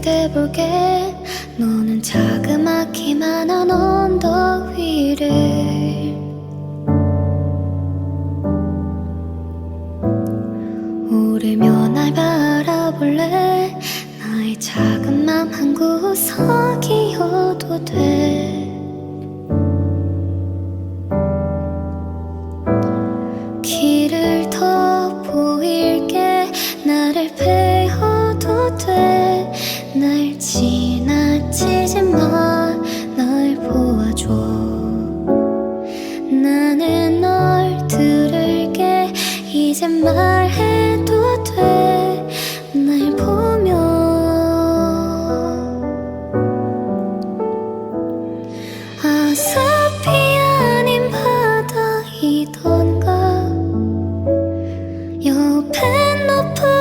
돼볼게 너는 자그마키만한 언덕 위를 오르며 날 바라볼래? 나의 작은 맘 한 구석이어도 돼. 길을 더 보일게. 나를 베어도 돼 날 지나치지 마 날 보아줘. 나는 널 들을게. 이제 말해도 돼. 날 보며. 아스피 아닌 바다이던가. 옆에 높은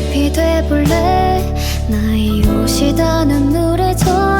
숲이 돼볼래? 나의 옷이 닿는 물에 젖